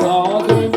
好各位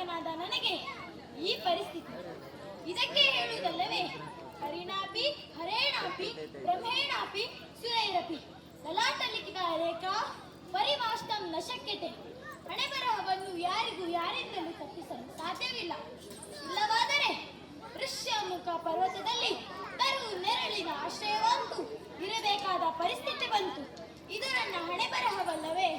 ಸುಗ್ರೀವ ನನಗೆ ಈ ಪರಿಸ್ಥಿತಿ. ಇದಕ್ಕೆ ಹೇಳುವುದಲ್ಲವೇ, ಹರಿಣಾಪಿ, ಹರೇಣಾಪಿ, ಬ್ರಹ್ಮೇಣಾಪಿ, ಸುರೈರಪಿ. ಲಲಾಟ ಲಿಖಿತ ರೇಖಾ ಪರಿವಾಷ್ಟಂ ನ ಶಕ್ಯತೆ ಹಣೆ ಬರಹವನ್ನು ಯಾರಿಗೂ ಯಾರಿಂದಲೂ ತಪ್ಪಿಸಲು ಸಾಧ್ಯವಿಲ್ಲ. ಇಲ್ಲವಾದರೆ ಋಷ್ಯಮುಖ ಪರ್ವತದಲ್ಲಿ ತರು ನೆರಳಿನ ಆಶ್ರಯವಂತೂ ಇರಬೇಕಾದ ಪರಿಸ್ಥಿತಿ ಬಂತು. ಇದು ನನ್ನ ಹಣೆ ಬರಹವಲ್ಲವೇ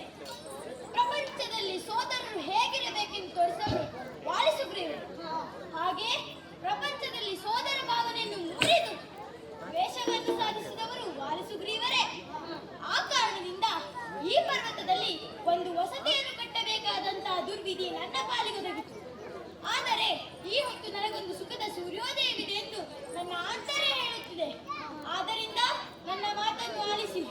ಪ್ರಪಂಚದಲ್ಲಿ ಸೋದರರು ಹೇಗಿರಬೇಕೆಂದು ತೋರಿಸಲು ವಾಲಿಸುಗ್ರೀವ ಹಾಗೆ ಪ್ರಪಂಚದಲ್ಲಿ ಸೋದರ ಭಾವನೆಯನ್ನು ಮುರಿದು ವೇಷವನ್ನು ಸಾಧಿಸಿದವರು ವಾಲಿಸುಗ್ರೀವರೇ ಆ ಕಾರಣದಿಂದ ಈ ಪರ್ವತದಲ್ಲಿ ಒಂದು ವಸತಿಯನ್ನು ಕಟ್ಟಬೇಕಾದಂತಹ ದುರ್ವಿಧಿ ನನ್ನ ಪಾಲಿಗೊದಗಿತು ಆದರೆ ಈ ಹೊತ್ತು ನನಗೊಂದು ಸುಖದ ಸೂರ್ಯೋದಯವಿದೆ ಎಂದು ನನ್ನ ಆಂತರ್ಯ ಹೇಳುತ್ತಿದೆ. ಆದ್ದರಿಂದ ನನ್ನ ಮಾತನ್ನು ಆಲಿಸಿ.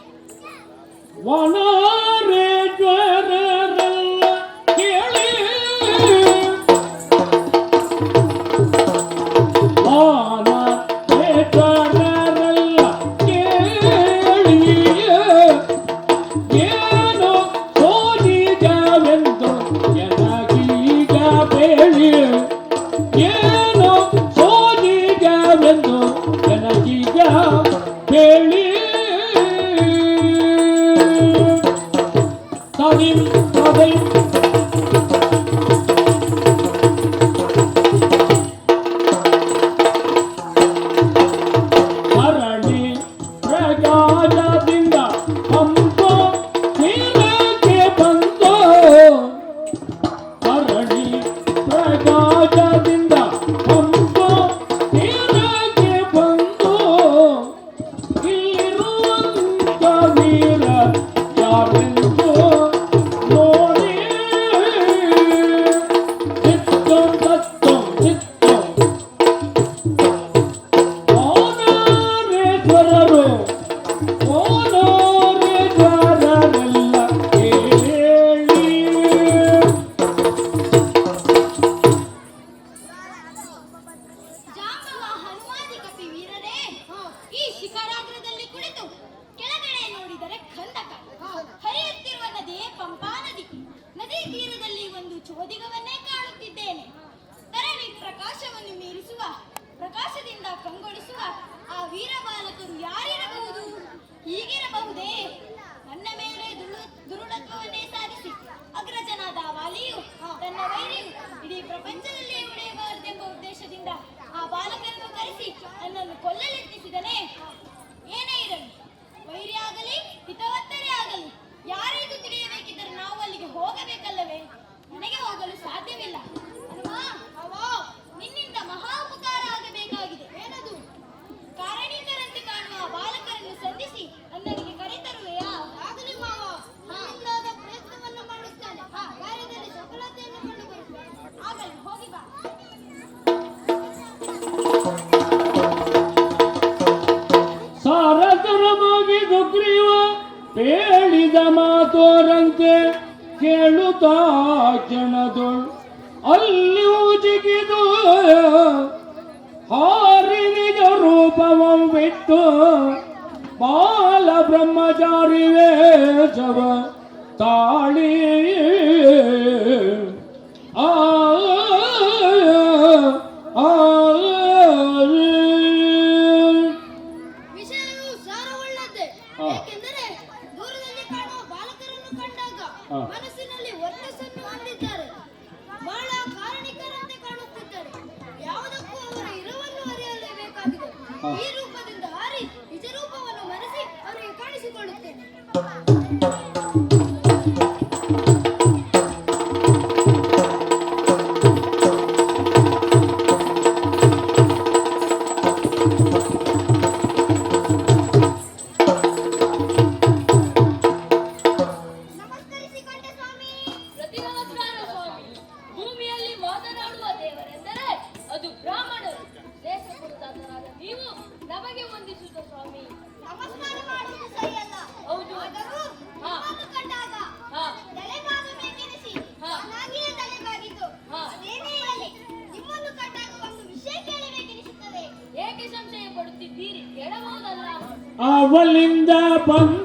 ಸಾಧ್ಯವಿಲ್ಲ. ಅಲ್ವಾ? ಅವೋ ನಿನ್ನಿಂದ ಮಹಾ ಉಪಕಾರ ಆಗಬೇಕಾಗಿದೆ ಏನದು? ಕಾರಣೀಕರಂತೆ ಕಾಣುವ ಬಾಲಕರನ್ನು ಸಂಧಿಸಿ ಅಂದರಿಗೆ ಕರೆತರುವೆಯಾ ಆಗಲಿ ಮಾವ. ನಾನಿಂದಾದ ಪ್ರಯತ್ನವನ್ನು ಆ ಕಾರ್ಯದಲ್ಲಿ ಹೋಗಿ ಬಾ. ಹೇಳಿದ ಮಾತೋರಂತೆ. ಕೇಳುತ್ತ ಜನದೊಳ್. ಅಲ್ಲಿ ಉಜಿಗಿದು ಹಾರಿನಿಗ ರೂಪವ ಬಿಟ್ಟು ಬಾಲ ಬ್ರಹ್ಮಚಾರಿ ವೇಷವ ತಾಳಿ. ಆ அவளிந்த பந்த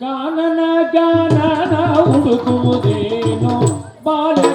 కానన జ్ఞాన ఉడుకుదేను బాల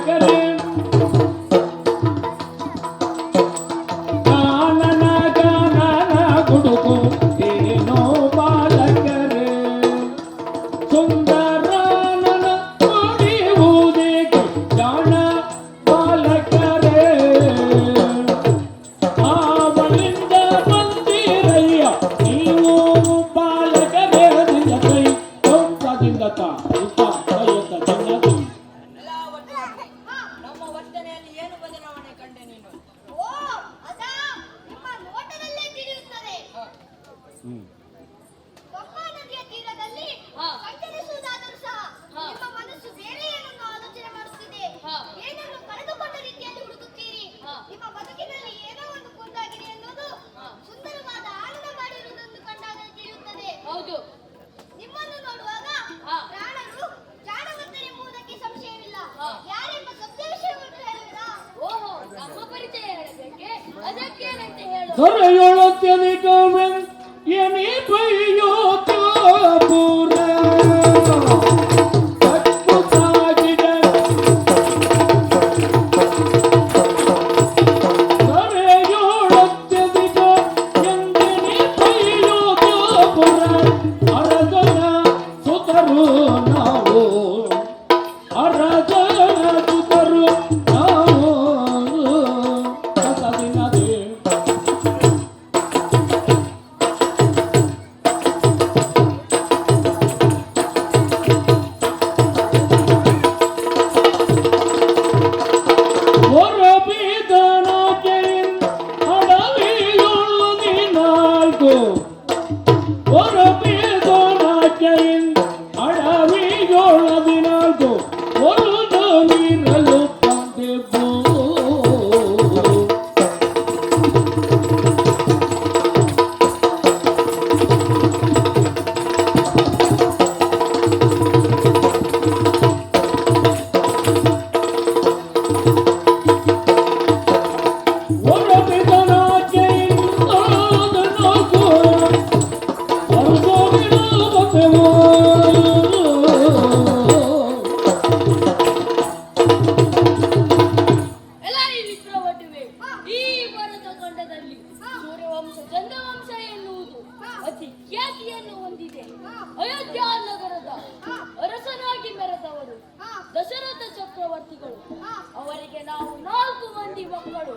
ಚಕ್ರವರ್ತಿಗಳು ಅವರಿಗೆ ನಾವು ನಾಲ್ಕು ಮಂದಿ ಮಕ್ಕಳು.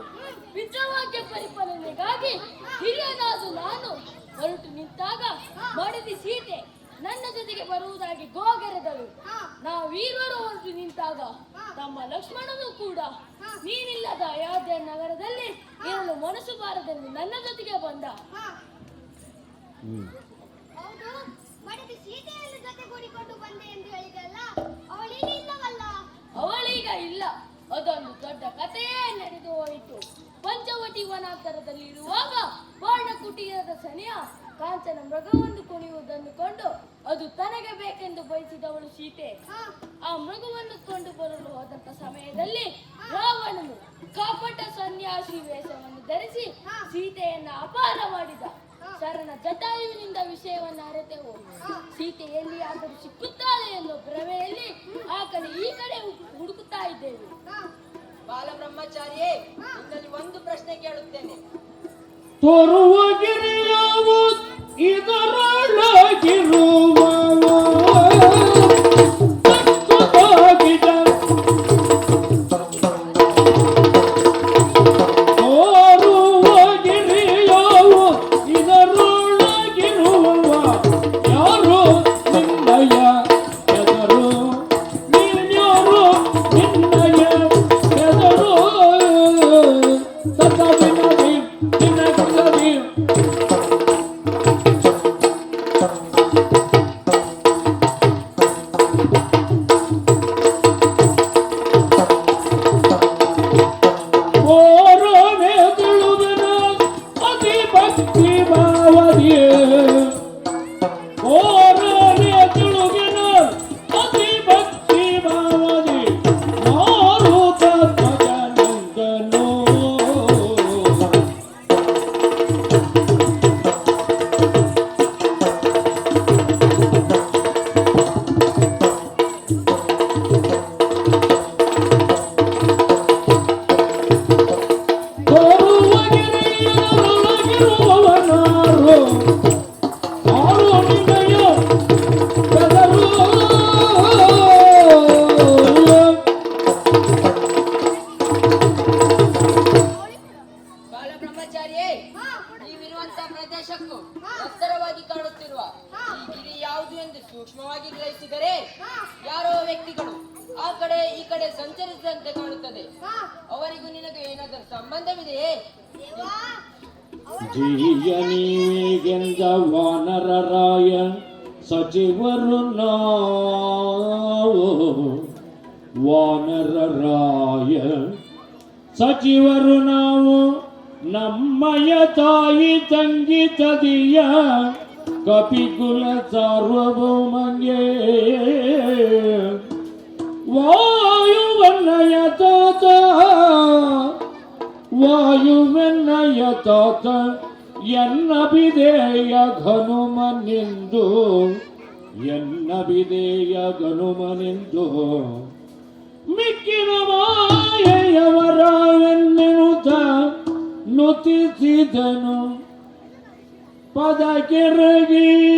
ವಿದ್ರವಾಕ್ಯ ಪರಿಪಾಲನೆಗಾಗಿ ಹಿರಿಯನಾದ ನಾನು ಹೊರಟು ನಿಂತಾಗ ಮಡದಿ ಸೀತೆ ನನ್ನ ಜೊತೆಗೆ ಬರುವುದಾಗಿ ಗೋಗರೆದಳು. ನಾವೀರ್ವರು ಹೊರಟು ನಿಂತಾಗ ತಮ್ಮ ಲಕ್ಷ್ಮಣನು ಕೂಡ ನೀನಿಲ್ಲದ ಅಯೋಧ್ಯ ನಗರದಲ್ಲಿ ಇರಲು ಮನಸ್ಸು ಬಾರದಲ್ಲಿ ನನ್ನ ಜೊತೆಗೆ ಬಂದ. ಹೌದು ಸೀತೆಯನ್ನು ಜೊತೆಗೂಡಿಕೊಂಡು ಬಂದೆ ಎಂದು ಹೇಳಿದಲ್ಲ ಇಲ್ಲವಲ್ಲ ಅವಳೀಗ ಇಲ್ಲ. ಅದೊಂದು ದೊಡ್ಡ ಕಥೆಯೇ ನಡೆದು ಹೋಯಿತು. ಪಂಚವಟಿ ವನಾಂತರದಲ್ಲಿ ಇರುವಾಗ ಬಾಣ ಕುಟೀರದ ಸನಿಯ ಕಾಂಚನ ಮೃಗವೊಂದು ಕುಣಿಯುವುದನ್ನು ಕೊಂಡು ಅದು ತನಗೆ ಬೇಕೆಂದು ಬಯಸಿದವಳು ಸೀತೆ. ಆ ಮೃಗವನ್ನು ಕೊಂಡು ಬರಲು ಹೋದಂತ ಸಮಯದಲ್ಲಿ ರಾವಣನು ಕಾಪಟ ಸನ್ಯಾಸಿ ವೇಷವನ್ನು ಧರಿಸಿ ಸೀತೆಯನ್ನ ಅಪಾರ ಮಾಡಿದ. ಜಟಾಯುವಿನಿಂದ ವಿಷಯವನ್ನು ಅರೆತೆವು ಸೀತೆ ಎಲ್ಲಿಯಾದರೂ ಸಿಕ್ಕುತ್ತಾಳೆ ಎಂದು ಭ್ರಮೆಯಲ್ಲಿ ಆ ಕಡೆ ಈ ಕಡೆ ಹುಡುಕುತ್ತಾ ಇದ್ದೇವೆ. ಬಾಲ ಬಾಲಬ್ರಹ್ಮಚಾರಿಯೇ ನಿನ್ನಲ್ಲಿ ಒಂದು ಪ್ರಶ್ನೆ ಕೇಳುತ್ತೇನೆ. ತೋರುವ ಗಿರಿಯಾವು ಇದರೊಳಗಿರುವ ವ್ಯಕ್ತಿಗಳು ಆ ಕಡೆ ಈ ಕಡೆ ಸಂಚರಿಸಿದಂತೆ ಕಾಣುತ್ತದೆ. ಅವರಿಗೂ ನಿನಗೆ ಏನಾದರೂ ಸಂಬಂಧವಿದೆಯೇ? ಜೀಯನಿಗೆಂದ ವಾನರರಾಯ ಸಚಿವರು ನಾವು. ವಾನರರಾಯ ಸಚಿವರು ನಾವು. ನಮ್ಮಯ ತಾಯಿ ತಂಗಿ ತದಿಯ ಕಪಿಕುಲ ಸಾರ್ವಭೌಮಂಗೇ. ವಾಯುವನ್ನಯ ತಾತ, ವಾಯುವೆನ್ನಯ ತಾತ ಎನ್ನ ಬಿದೆಯ ಘನುಮನೆಂದು ಎನ್ನ ಬಿದೆಯ ಘನುಮನೆಂದು. ಮಿಕ್ಕಿನ ಮಾಯೆಯವರವೆನ್ನೆನುತ ನುತಿಸಿದನು. ಪದ ಕೆರಗಿ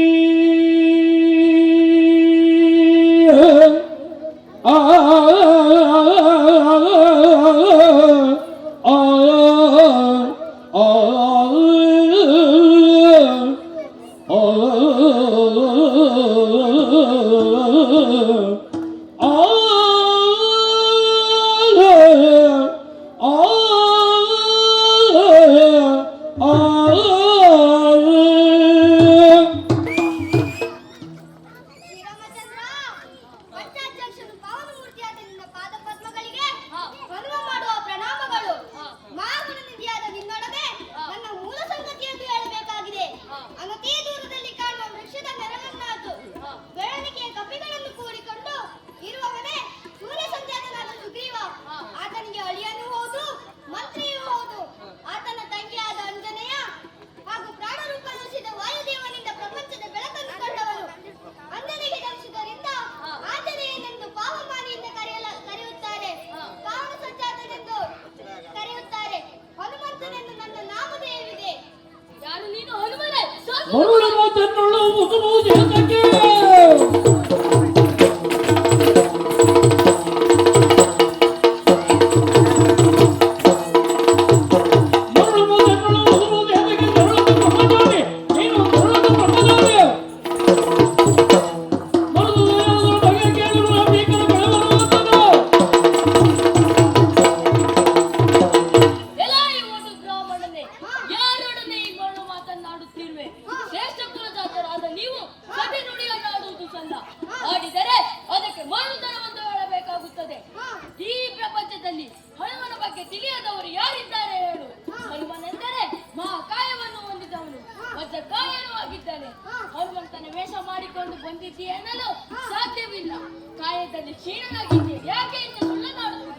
ತಿಳಿಯದವರು ಯಾರಿದ್ದಾರೆ ಹೇಳು? ಹನುಮನೆಂದರೆ ಮಹಾಕಾಯವನ್ನು ಹೊಂದಿದವನು. ವಜ್ರಕಾಯನು ಆಗಿದ್ದಾನೆ. ಹನುಮಂತನ ವೇಷ ಮಾಡಿಕೊಂಡು ಬಂದಿದ್ದೀಯನ್ನಲು ಸಾಧ್ಯವಿಲ್ಲ. ಕಾಯದಲ್ಲಿ ಕ್ಷೀಣನಾಗಿದ್ದೀಯ. ಯಾಕೆ ಎಂದು ಸುಳ್ಳನಾಡುವುದು?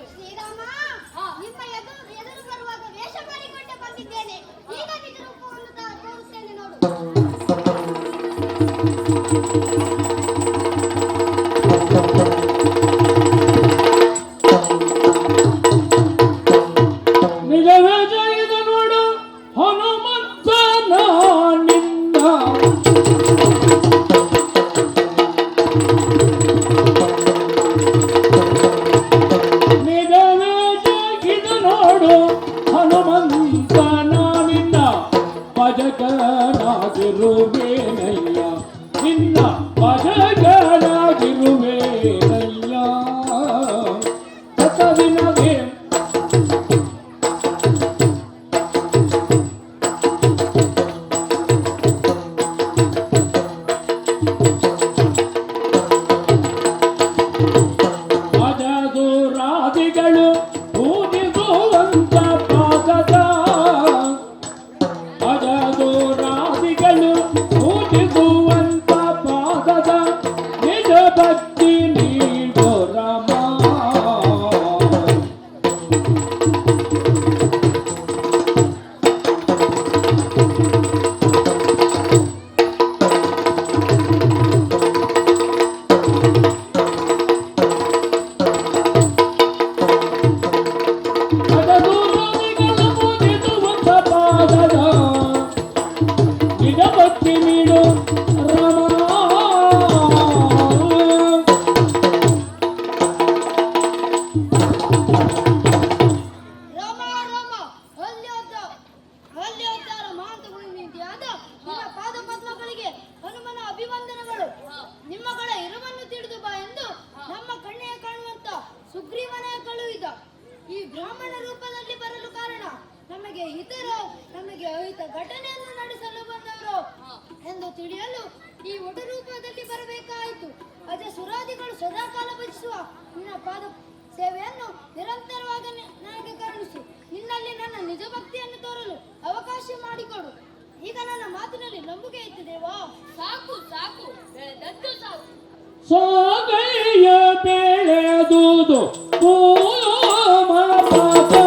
What a. Oh,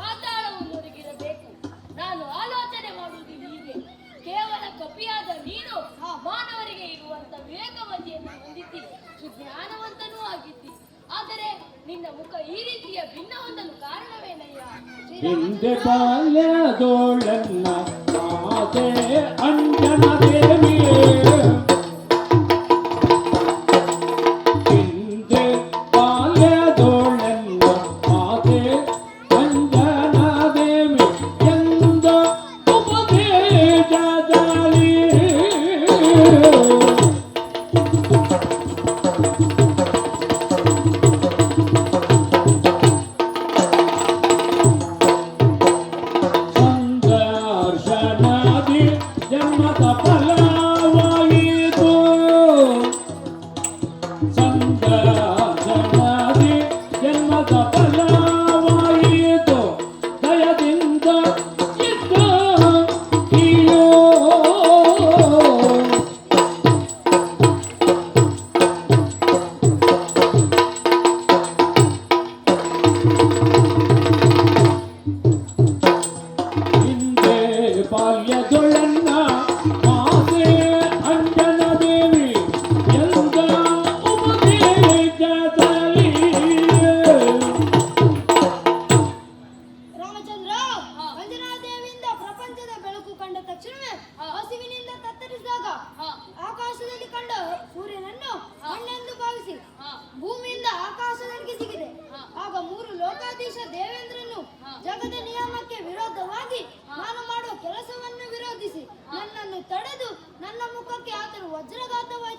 ಭಾರಕ್ಕೆ ಪಾತಾಳವನ್ನು ಒದಗಿರಬೇಕು ನಾನು ಆಲೋಚನೆ ಮಾಡುವುದು ಹೀಗೆ. ಕೇವಲ ಕಪಿಯಾದ ನೀನು ಮಾನವರಿಗೆ ಇರುವಂತ ವಿವೇಕವತಿಯನ್ನು ಹೊಂದಿದ್ದಿ. ಸುಜ್ಞಾನವಂತನೂ ಆಗಿದ್ದಿ. ಆದರೆ ನಿನ್ನ ಮುಖ ಈ ರೀತಿಯ ಭಿನ್ನ ಹೊಂದಲು ಕಾರಣವೇನಯ್ಯ? ಹಿಂದೆ ಮಾತೆ ದೇವಿಯೇ.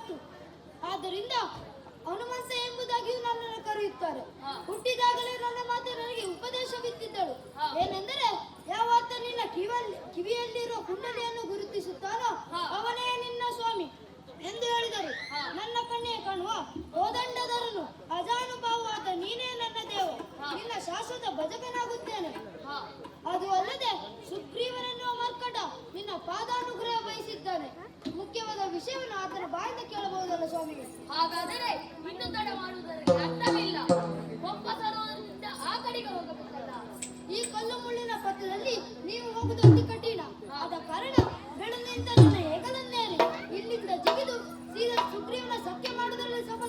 ವಜ್ರಘಾತವಾಯಿತು ಆದ್ದರಿಂದ ಹನುಮಂತ ಎಂಬುದಾಗಿಯೂ ನನ್ನನ್ನು ಕರೆಯುತ್ತಾರೆ. ಹುಟ್ಟಿದಾಗಲೇ ನನ್ನ ಮಾತು ನನಗೆ ಉಪದೇಶ ಬಿತ್ತಿದ್ದಳು. ಏನೆಂದರೆ ಯಾವತ್ತ ನಿನ್ನ ಕಿವಿಯಲ್ಲಿ ಕಿವಿಯಲ್ಲಿರುವ ಕುಂಡಲಿಯನ್ನು ಗುರುತಿಸುತ್ತಾನೋ ಅವನೇ ನಿನ್ನ ಸ್ವಾಮಿ ಎಂದು ಹೇಳಿದರು. ನನ್ನ ಕಣ್ಣೇ ಕಾಣುವ ಕೋದಂಡದರನು ಅಜಾನುಭಾವವಾದ ನೀನೇ ನನ್ನ ದೇವ. ನಿನ್ನ ಶಾಶ್ವತ ಭಜಕನಾಗುತ್ತೇನೆ. ಅದು ಅಲ್ಲದೆ ಸುಗ್ರೀವನೆನ್ನುವ ಮರ್ಕಟ ನಿನ್ನ ಪಾದಾನುಗ್ರಹ ಬಯಸಿದ್ದಾನೆ. ಮುಖ್ಯವಾದ ವಿಷಯವನ್ನು ಆತನ ಬಾಯಿಂದ ಕೇಳಬಹುದಲ್ಲ ಸ್ವಾಮೀಜಿ ಹಾಗಾದರೆ ಇನ್ನು ತಡ ಮಾಡುವುದರಲ್ಲಿ ಅರ್ಥವಿಲ್ಲ. ಒಬ್ಬ ಸರೋವರದಿಂದ ಆ ಕಡೆಗೆ ಹೋಗಬೇಕಲ್ಲ. ಈ ಕಲ್ಲು ಮುಳ್ಳಿನ ಪಥದಲ್ಲಿ ನೀವು ಹೋಗುವುದು ಅತಿ ಕಠಿಣ. ಆದ ಕಾರಣ ಬೆಳಗಿನಿಂದ ನನ್ನ ಹೆಗಲನ್ನೇರಿ ಇಲ್ಲಿಂದ ಜಿಗಿದು ಸೀದಾ ಸುಗ್ರೀವನ ಸಖ್ಯ ಮಾಡುವುದರಲ್ಲಿ ರಾಮ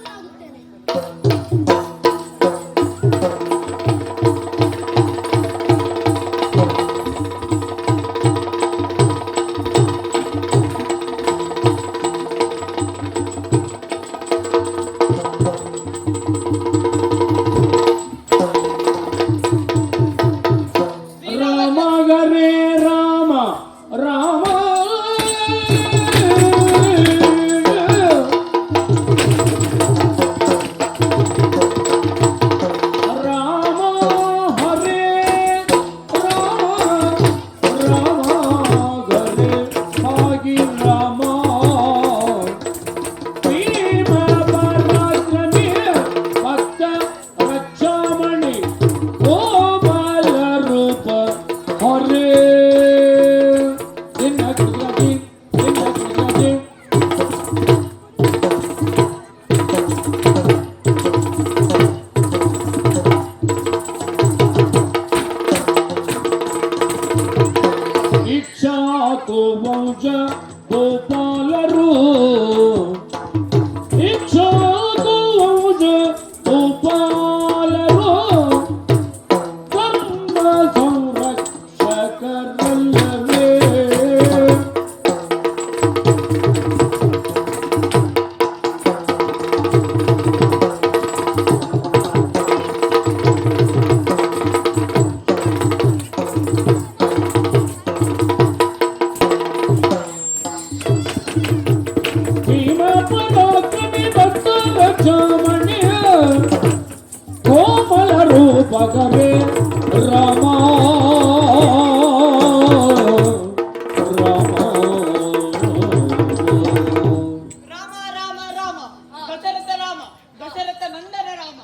ದಶರಥ ರಾಮ. ದಶರಥ ನಂದನ ರಾಮ.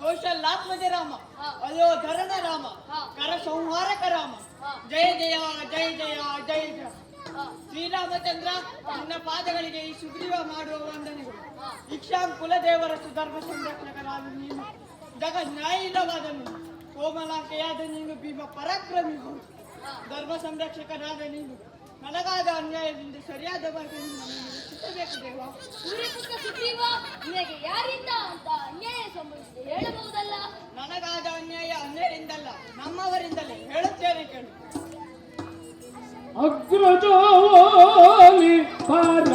ಕೌಶಲ್ಯಾತ್ಮಜ ರಾಮ. ಅಯೋಧರಣ ರಾಮ. ಕರ ಸಂಹಾರಕ ರಾಮ. ಜಯ ಜಯ ಜಯ ಜಯ ಜಯ ಜಯ. ಶ್ರೀರಾಮಚಂದ್ರ ನನ್ನ ಪಾದಗಳಿಗೆ ಈ ಸುಗ್ರೀವ ಮಾಡುವ ವಂದನೆಗಳು. ಇಕ್ಷಾಂ ಕುಲದೇವರ ಸುಧರ್ಮ ಸಂರಕ್ಷಕರಾದ ನೀನು ಜಗ ನ್ಯಾಯಿಲ್ಲವಾದ ನೀನು ಕೋಮಲಾಂಕೆಯಾದ ನೀನು ಭೀಮ ಪರಾಕ್ರಮಿ. ಧರ್ಮ ಸಂರಕ್ಷಕರಾದ ನೀನು ನನಗಾದ ಅನ್ಯಾಯದಿಂದ ಸರಿಯಾದ ರಕ್ಷಿಸಬೇಕು ದೇವ. ಸೂರ್ಯಪುತ್ರ ಸುಗ್ರೀವ ನಿನಗೆ ಯಾರಿಂದ ಅಂತ ಅನ್ಯಾಯ ಸಂಭವಿಸಿದೆ ಹೇಳಬಹುದಲ್ಲ? ನನಗಾದ ಅನ್ಯಾಯ ಅನ್ಯರಿಂದಲ್ಲ ನಮ್ಮವರಿಂದಲೇ ಹೇಳುತ್ತೇನೆ ಕೇಳು. ಅಗ್ರಜೋಲಿ ಪರ